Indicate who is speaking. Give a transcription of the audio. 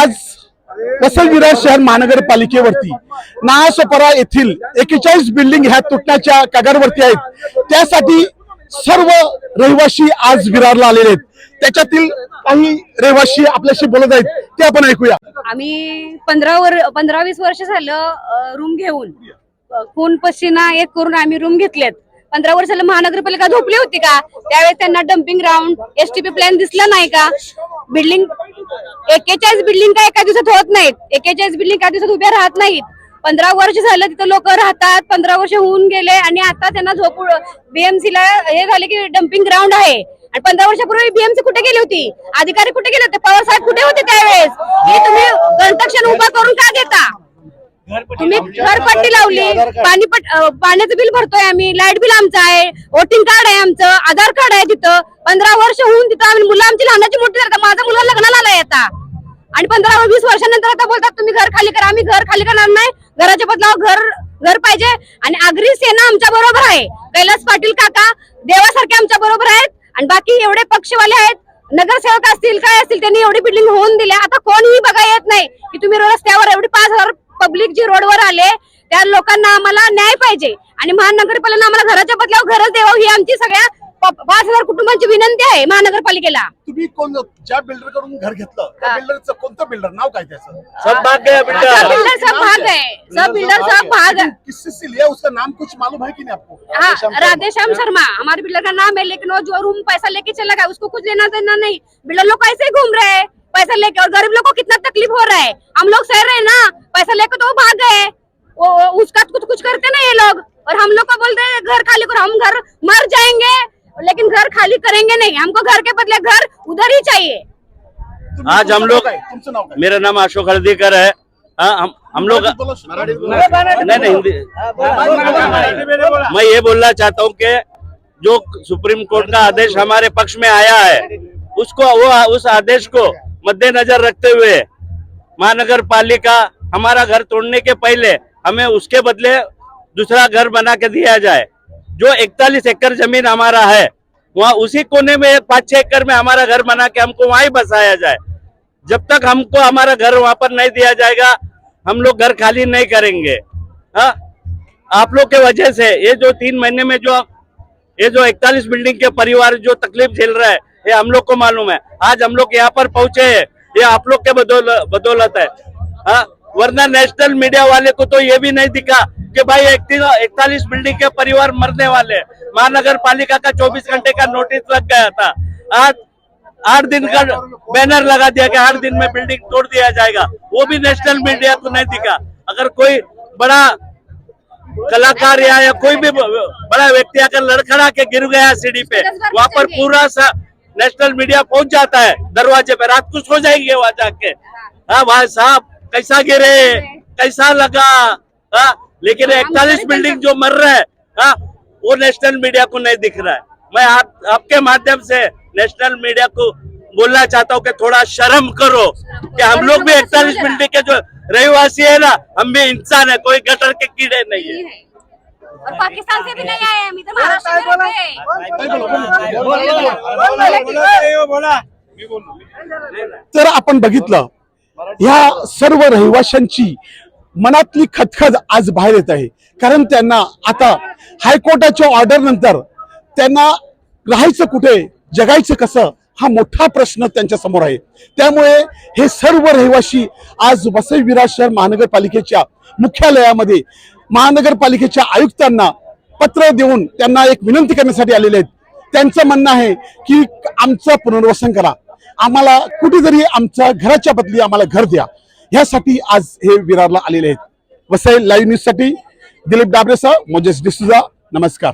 Speaker 1: आज वसई शहर महानगरपालिकेवरती नासोपरा येथील एकेचाळीस बिल्डिंग ह्या तुटण्याच्या कागारवरती आहेत. त्यासाठी सर्व रहिवासी आज विरारला आलेले आहेत. त्याच्यातील काही रहिवासी आपल्याशी बोलत आहेत ते आपण ऐकूया.
Speaker 2: आम्ही पंधरा वर पंधरा वीस वर्ष झालं रूम घेऊन खून पसीना एक करून आम्ही रूम घेतलेत. पंधरा वर्ष झालं महानगरपालिका झोपली होती का? त्यावेळेस त्यांना डम्पिंग ग्राउंड एसटीपी प्लॅन दिसला नाही का? बिल्डिंग एकेचाळीस बिल्डिंग काय एका दिवसात होत नाहीत. एकेचाळीस बिल्डिंग एका दिवसात उभ्या राहत नाहीत. पंधरा वर्ष झालं तिथं लोक राहतात पंधरा वर्ष होऊन गेले आणि आता त्यांना झोप बीएमसी ला हे झाले की डम्पिंग ग्राउंड आहे. आणि पंधरा वर्षापूर्वी बीएमसी कुठे गेली होती? अधिकारी कुठे गेले होते? पवार साहेब कुठे होते त्यावेळेस? हे तुम्ही कंस्ट्रक्शन उभा करून का देता तुम्ही घरपट्टी लावली पाणी पट- पाण्याचं बिल भरतोय आम्ही लाइट बिल आमचं आहे वोटिंग कार्ड आहे आमचं आधार कार्ड आहे तिथं. पंधरा वर्ष होऊन तिथं आम्ही मुलं आमची लहानाची मोठी झाली माझा मुलगा लग्नाला आला आता. आणि पंधरा वीस वर्षानंतर आता बोलतात तुम्ही घर खाली करा आम्ही घर खाली करणार नाही. घराच्या बदलावर घर घर पाहिजे. आणि आगरी सेना आमच्या बरोबर आहे. कैलास पाटील काका देवासारखे आमच्या बरोबर आहेत. आणि बाकी एवढे पक्षवाले आहेत नगरसेवक असतील काय असतील त्यांनी एवढी बिल्डिंग होऊन दिल्या. आता कोणीही बघा येत नाही की तुम्ही रस्त्यावर एवढी पाच हजार पब्लिक जी रोडवर आले त्या लोकांना आम्हाला न्याय पाहिजे. आणि महानगरपालिका आम्हाला घराच्या बदल्यावर घरच द्यावं ही आमची सगळ्या पाच हजार कुटुंबांची विनंती आहे महानगरपालिकेला.
Speaker 1: तुम्ही कोण ज्या बिल्डरकडून घर घेतलं त्या बिल्डरचं कोणतं बिल्डर नाव काय त्याचं?
Speaker 3: सब भाग गया
Speaker 2: सब बिल्डर सब भाग है सब बिल्डर सब भाग है
Speaker 1: किससे से लिया उसका नाम कुछ मालूम है कि नहीं आपको?
Speaker 2: हाँ राधेश्याम शर्मा. हमारे बिल्डर का नाम है लेकिन वो जो रूम पैसा लेके चला गया उसको कुछ लेना देना नहीं. बिल्डर लोग ऐसे ही घूम रहे हैं पैसा लेके और गरीब लोग को कितना तकलीफ हो रहा है. हम लोग सह रहे हैं ना पैसा लेके तो वो भाग गए वो वो उसका कुछ कुछ करते ना ये लोग. और हम लोग को बोलते हैं घर खाली करो हम घर मर जाएंगे. लेकिन घर खाली करेंगे नहीं हमको घर के बदले घर उधर ही चाहिए।
Speaker 3: आज हम लोग- मेरा नाम अशोक हल्दीकर है। हाँ, हम हम लोग. नहीं नहीं हिंदी मैं ये बोलना चाहता हूँ कि जो सुप्रीम कोर्ट का आदेश हमारे पक्ष में आया है उसको वो उस आदेश को मद्देनजर रखते हुए महानगर पालिका हमारा घर तोड़ने के पहले हमें उसके बदले दूसरा घर बना के दिया जाए। जो 41 एकड़ जमीन हमारा है वहाँ उसी कोने में पाँच छह एकड़ में हमारा घर बना के हमको वहीं बसाया जाए। जब तक हमको हमारा घर वहाँ पर नहीं दिया जाएगा हम लोग घर खाली नहीं करेंगे। हाँ? आप लोग के वजह से ये जो तीन महीने में जो ये जो इकतालीस बिल्डिंग के परिवार जो तकलीफ झेल रहा है ये हम लोग को मालूम है। आज हम लोग यहाँ पर पहुंचे हैं ये आप लोग के बदौलत बदौलत है। हाँ? वरना नेशनल मीडिया वाले को तो ये भी नहीं दिखा कि भाई इकतालीस बिल्डिंग के परिवार मरने वाले महानगर पालिका का 24 घंटे का नोटिस लग गया था। आज आठ दिन का बैनर लगा दिया कि आठ दिन में बिल्डिंग तोड़ दिया जाएगा। वो भी नेशनल मीडिया को नहीं दिखा। अगर कोई बड़ा कलाकार या, या कोई भी बड़ा व्यक्ति अगर लड़खड़ा के गिर गया सीढ़ी पे वहाँ पर पूरा सा नेशनल मीडिया पहुँच जाता है। दरवाजे पे रात कुछ हो जाएँगे वहाँ जाके। हाँ। भाई साहब कैसा गिरे कैसा लगा हाँ लेकिन इकतालीस बिल्डिंग जो मर रहा है हाँ वो नेशनल मीडिया को नहीं दिख रहा है मैं आप आपके माध्यम से नेशनल मीडिया को बोलना चाहता हूँ कि थोड़ा शर्म करो कि हम लोग भी इकतालीस बिल्डिंग के जो रहवासी है ना हम भी इंसान है कोई गटर के कीड़े नहीं है
Speaker 2: और पाकिस्तान से भी नहीं आए हम इधर महाराष्ट्र में हैं।
Speaker 1: बोला. तर आपण बघितलं ह्या सर्व रहिवाशांची मनातली खदखद आज बाहेर येत आहे. कारण त्यांना आता हायकोर्टाच्या ऑर्डर नंतर त्यांना राहायचं कुठे जगायचं कसं हा मोठा प्रश्न त्यांच्यासमोर आहे. त्यामुळे हे सर्व रहिवाशी आज वसई विरार शहर महानगरपालिकेच्या मुख्यालयामध्ये महानगरपालिकेच्या आयुक्तांना पत्र देऊन त्यांना एक विनंती करण्यासाठी आलेले आहेत. त्यांचं म्हणणं आहे की आमचं पुनर्वसन करा. आम्हाला कुठेतरी आमच्या घराच्या बदली आम्हाला घर द्या. ह्यासाठी आज हे विरारला आलेले आहेत. वसई लाईव्ह न्यूजसाठी दिलीप डाबरेसा मोजेस डिसुजा नमस्कार.